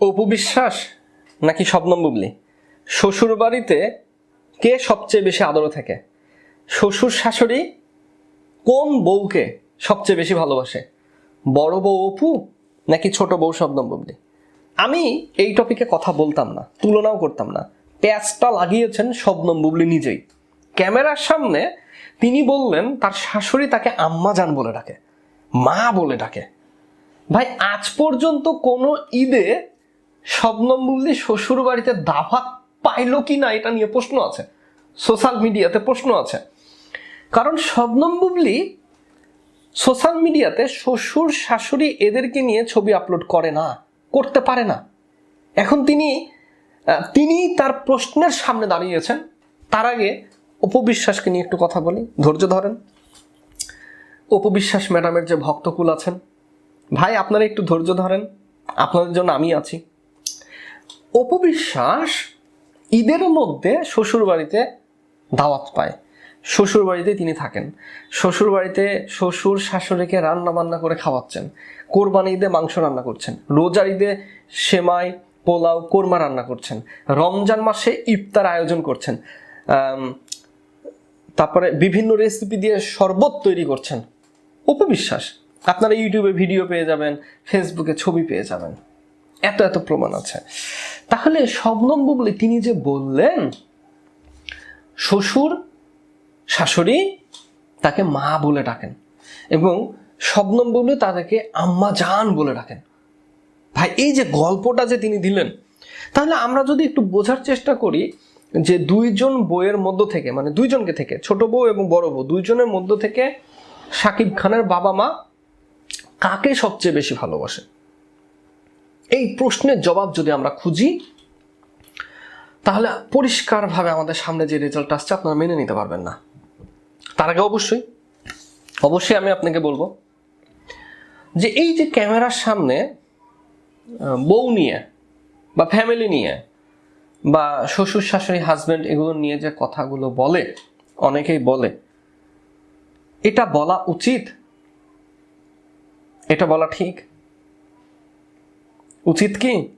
অপু বিশ্বাস নাকি শবনম বুবলি? শ্বশুর বাড়িতে কে সবচেয়ে বেশি আদরে থাকে? শ্বশুর শাশুড়ি কোন বউকে সবচেয়ে বেশি ভালোবাসে? বড় বউ অপু নাকি ছোট বউ শবনম বুবলি? আমি এই টপিকে কথা বলতাম না, তুলনাও করতাম না। প্যাচটা লাগিয়েছেন শবনম বুবলি নিজেই। ক্যামেরার সামনে তিনি বললেন, তার শাশুড়ি তাকে আম্মা জান বলে ডাকে, মা বলে ডাকে। ভাই, আজ পর্যন্ত কোনো ঈদে শবনম বুবলি শ্বশুর বাড়িতে দাভা পাইলো কি না, এটা নিয়ে প্রশ্ন আছে। সোশ্যাল মিডিয়াতে প্রশ্ন আছে। কারণ শবনম বুবলি সোশ্যাল মিডিয়াতে শ্বশুর, শাশুড়ি এদেরকে নিয়ে ছবি আপলোড করে না, করতে পারে না। এখন তিনি তিনি তার প্রশ্নের সামনে দাঁড়িয়েছেন। তার আগে অপবিশ্বাসকে নিয়ে একটু কথা বলি, ধৈর্য ধরেন। অপবিশ্বাস ম্যাডামের যে ভক্তকুল আছেন। ভাই, আপনারা একটু ধৈর্য ধরেন। আপনাদের জন্য আমি আছি। অপবিশ্বাস ঈদের মধ্যে শ্বশুর বাড়িতে দাওয়াত পায়। শ্বশুর বাড়িতে তিনি থাকেন। শ্বশুর বাড়িতে শ্বশুর শাশুড়িকে রান্না বান্না করে খাওয়াচ্ছেন। কোরবানি ঈদে মাংস রান্না করছেন। রোজার ঈদে সেমাই, পোলাও, কোরমা রান্না করছেন। রমজান মাসে ইফতার আয়োজন করছেন। তারপরে বিভিন্ন রেসিপি দিয়ে শরবত তৈরি করছেন। উপবিশ্বাস আপনারা ইউটিউবে ভিডিও পেয়ে যাবেন ফেসবুকে ছবি পেয়ে যাবেন। এত এত প্রমাণ আছে। তাহলে শবনম বুবলি তিনি যে বললেন, শ্বশুর, শাশুড়ি তাকে মা বলে ডাকেন এবং শবনম বুবলি তাদেরকে আম্মা জান বলে ডাকেন। ভাই, এই যে গল্পটা যে তিনি দিলেন, তাহলে আমরা যদি একটু বোঝার চেষ্টা করি যে দুইজন বইয়ের মধ্য থেকে মানে দুইজনকে থেকে, ছোট বউ এবং বড় বউ, দুইজনের মধ্য থেকে সাকিব খানের বাবা মা কাকে সবচেয়ে বেশি ভালোবাসে? এই প্রশ্নের জবাব যদি আমরা খুঁজি, তাহলে পরিষ্কারভাবে আমাদের সামনে যে রেজাল্ট আসছে আপনারা মেনে নিতে পারবেন না। তার আগে অবশ্যই অবশ্যই আমি আপনাকে বলব যে এই যে ক্যামেরার সামনে বউ নিয়ে বা ফ্যামিলি নিয়ে বা শ্বশুর শাশুড়ি হাজবেন্ড এগুলো নিয়ে যে কথাগুলো বলে, অনেকেই বলে, এটা বলা উচিত? এটা বলা ঠিক? উচিত কি?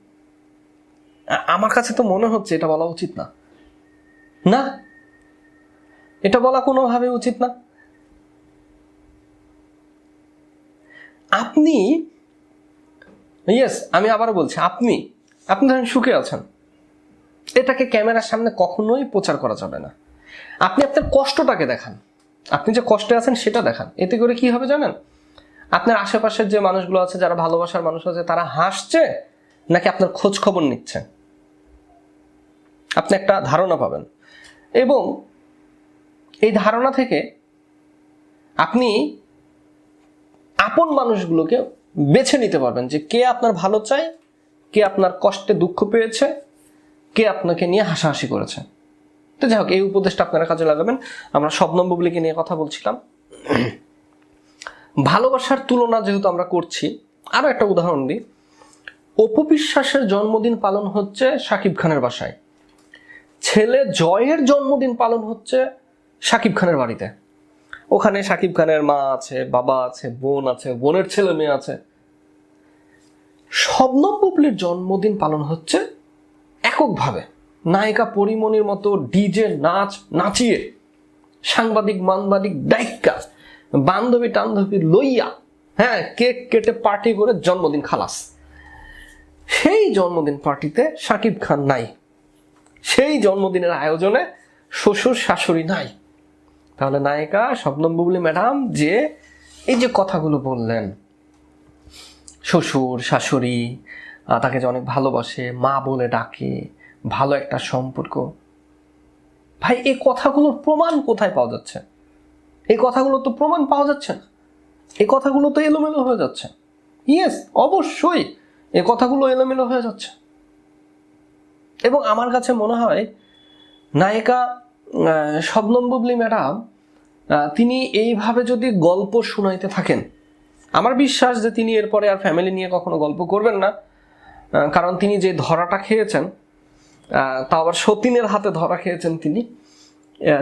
আমার কাছে তো মনে হচ্ছে এটা বলা উচিত না। না? এটা বলা কোনোভাবে উচিত না। আপনি, ইয়েস, আমি আবারও বলছি, আপনি আপনি ধরেন সুখে আছেন। এটাকে ক্যামেরার সামনে কখনোই প্রচার করা যাবে না। আপনি আপনার কষ্টটাকে দেখান। আপনি যে কষ্টে আছেন সেটা দেখান। এতে করে কি হবে জানেন? আপনার আশেপাশের যে মানুষগুলো আছে, যারা ভালোবাসার মানুষ আছে, তারা হাসছে নাকি আপনার খোঁজ খবর নিচ্ছে? আপনি একটা ধারণা পাবেন। এবং এই ধারণা থেকে আপনি আপন মানুষগুলোকে বেছে নিতে পারবেন যে কে আপনার ভালো চায়, কে আপনার কষ্টে দুঃখ পেয়েছে, কে আপনাকে নিয়ে হাসাহাসি করেছে। তো যাই হোক, এই উপদেশটা আপনারা কাজে লাগাবেন। আমরা শবনম বুবলিকে নিয়ে কথা বলছিলাম। ভালোবাসার তুলনা যেহেতু আমরা করছি আরও একটা উদাহরণ দিই। অপু বিশ্বাসের জন্মদিন পালন হচ্ছে সাকিব খানের বাসায়। ছেলে জয়ের জন্মদিন পালন হচ্ছে সাকিব খানের বাড়িতে। ওখানে সাকিব খানের মা আছে, বাবা আছে, বোন আছে, বোনের ছেলে মেয়ে আছে। শবনম বুবলির জন্মদিন পালন হচ্ছে এককভাবে। নায়িকা পরিমণির মতো ডিজে নাচ নাচিয়ে সাংবাদিক মানবাদিক দায়িকা বান্ধবী টান্ধবী লইয়া হ্যাঁ কেক কেটে পার্টি করে জন্মদিন খালাস। সেই জন্মদিন পার্টিতে সাকিব খান নাই। সেই জন্মদিনের আয়োজনে শ্বশুর শাশুড়ি নাই। তাহলে নায়িকা শবনম বুবলি ম্যাডাম যে, এই যে কথাগুলো বললেন, শ্বশুর, শাশুড়ি তাকে যে অনেক ভালোবাসে, মা বলে ডাকে, ভালো একটা সম্পর্ক। ভাই, এই কথাগুলোর প্রমাণ কোথায় পাওয়া যাচ্ছে? এই কথাগুলো তো প্রমাণ পাওয়া যাচ্ছে না। এই কথাগুলো তো এলোমেলো হয়ে যাচ্ছে। ইয়েস অবশ্যই এ কথাগুলো এলোমেলো হয়ে যাচ্ছে। এবং আমার কাছে মনে হয় নায়িকা শবনম বুবলি ম্যাডাম তিনি এইভাবে যদি গল্প শোনাইতে থাকেন, আমার বিশ্বাস যে তিনি এরপরে আর ফ্যামিলি নিয়ে কখনো গল্প করবেন না কারণ তিনি যে ধরাটা খেয়েছেন তা আবার সতীনের হাতে ধরা খেয়েছেন তিনি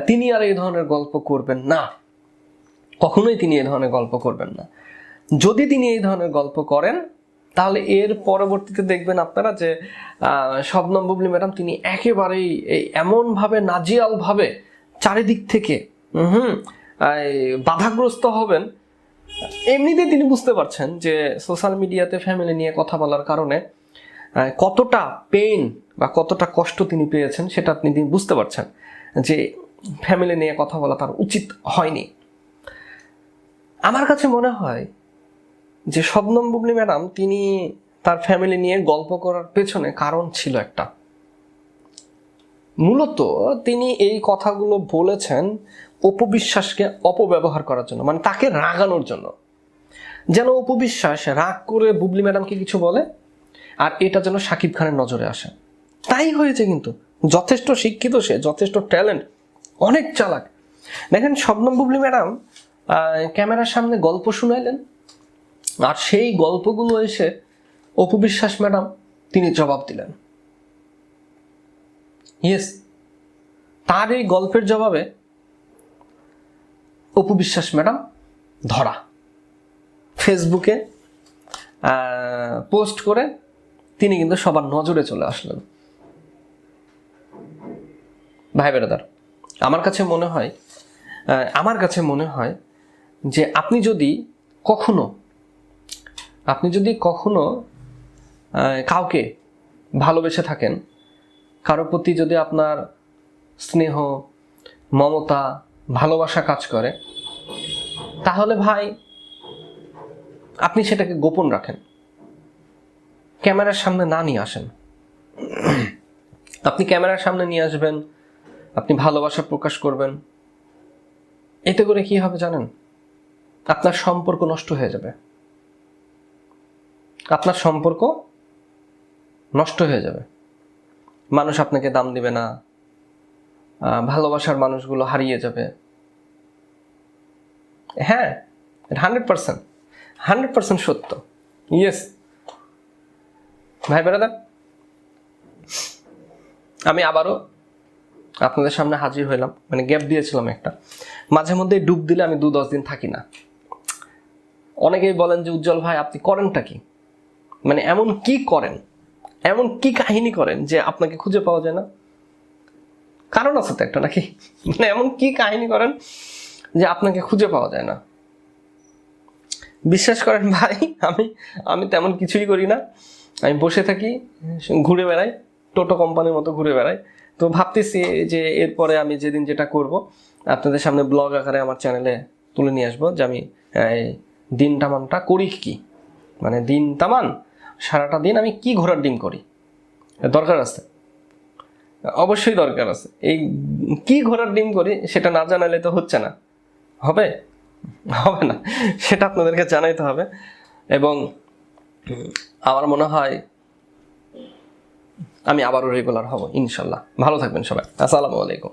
তিনি আর এই ধরনের গল্প করবেন না। কখনোই তিনি এই ধরনের গল্প করবেন না। যদি তিনি এই ধরনের গল্প করেন, তাহলে এর পরবর্তীতে দেখবেন আপনারা যে শবনম বুবলি ম্যাডাম তিনি একেবারেই এমনভাবে নাজিয়ালভাবে চারিদিক থেকে হুম বাধাগ্রস্ত হবেন। এমনিতে তিনি বুঝতে পারছেন যে, সোশ্যাল মিডিয়াতে ফ্যামিলি নিয়ে কথা বলার কারণে কতটা পেইন বা কতটা কষ্ট তিনি পেয়েছেন সেটা তিনি বুঝতে পারছেন যে, ফ্যামিলি নিয়ে কথা বলা তার উচিত হয়নি। আমার কাছে মনে হয় যে শবনম বুবলি ম্যাডাম, তিনি তার ফ্যামিলি নিয়ে গল্প করার পেছনে কারণ ছিল একটা। মূলত তিনি এই কথাগুলো বলেছেন অপবিশ্বাসকে অপব্যবহার করার জন্য মানে তাকে রাগানোর জন্য। যেন অপবিশ্বাস রাগ করে বুবলি ম্যাডামকে কিছু বলে আর এটা যেন সাকিব খানের নজরে আসে। তাই হয়েছে কিন্তু, যথেষ্ট শিক্ষিত সে, যথেষ্ট ট্যালেন্ট অনেক চালাক। দেখেন শবনম বুবলি ম্যাডাম ক্যামেরার সামনে গল্প শুনাইলেন। আর সেই গল্পগুলো এসে অপবিশ্বাস ম্যাডাম তিনি জবাব দিলেন। ইয়েস তার এই গল্পের জবাবে অপবিশ্বাস ম্যাডাম ধরা। ফেসবুকে পোস্ট করে তিনি কিন্তু সবার নজরে চলে আসলেন। ভাই বেড়াদার আমার কাছে মনে হয় আমার কাছে মনে হয় যে আপনি যদি কখনো, আপনি যদি কখনো কাউকে ভালোবেসে থাকেন কারোর প্রতি যদি আপনার স্নেহ, মমতা, ভালোবাসা কাজ করে, তাহলে ভাই আপনি সেটাকে গোপন রাখেন। ক্যামেরার সামনে না নিয়ে আসেন। আপনি ক্যামেরার সামনে নিয়ে আসবেন, আপনি ভালোবাসা প্রকাশ করবেন। এতে করে কি হবে জানেন? আপনার সম্পর্ক নষ্ট হয়ে যাবে। আপনার সম্পর্ক নষ্ট হয়ে যাবে। মানুষ আপনাকে দাম দিবে না। ভালোবাসার মানুষগুলো হারিয়ে যাবে। হ্যাঁ হান্ড্রেড পার্সেন্ট হান্ড্রেড পার্সেন্ট সত্য। ইয়েস ভাই বেড়াদার আমি আবারও আপনাদের সামনে হাজির হইলাম। মানে গ্যাপ দিয়েছিলাম একটা। মাঝে মধ্যে ডুব দিলে আমি দু দশ দিন থাকি না। অনেকেই বলেন যে, উজ্জ্বল ভাই, আপনি করেনটা কি? মানে এমন কি করেন? এমন কি কাহিনী করেন যে আপনাকে খুঁজে পাওয়া যায় না? কারণ আছে তো একটা নাকি? মানে এমন কি কাহিনী করেন যে আপনাকে খুঁজে পাওয়া যায় না? বিশ্বাস করেন ভাই, আমি আমি তেমন কিছুই করি না। আমি বসে থাকি, ঘুরে বেড়াই, টোটো কোম্পানির মতো ঘুরে বেড়াই। তো ভাবতেছি যে এরপরে আমি যেদিন যেটা করব, আপনাদের সামনে ব্লগ আকারে আমার চ্যানেলে তুলে নিয়ে আসব, যে আমি দিন তামানটা করি কি? মানে দিন তামান, সারাটা দিন আমি কি ঘোরার ডিম করি? দরকার আছে? অবশ্যই দরকার আছে। এই কি ঘোরার ডিম করি সেটা না জানালে তো হচ্ছে না। হবে? হবে না। সেটা আপনাদেরকে জানাইতে হবে। এবং আমার মনে হয় আমি আবারও রেগুলার হব, ইনশাল্লাহ। ভালো থাকবেন সবাই। আসসালামু আলাইকুম।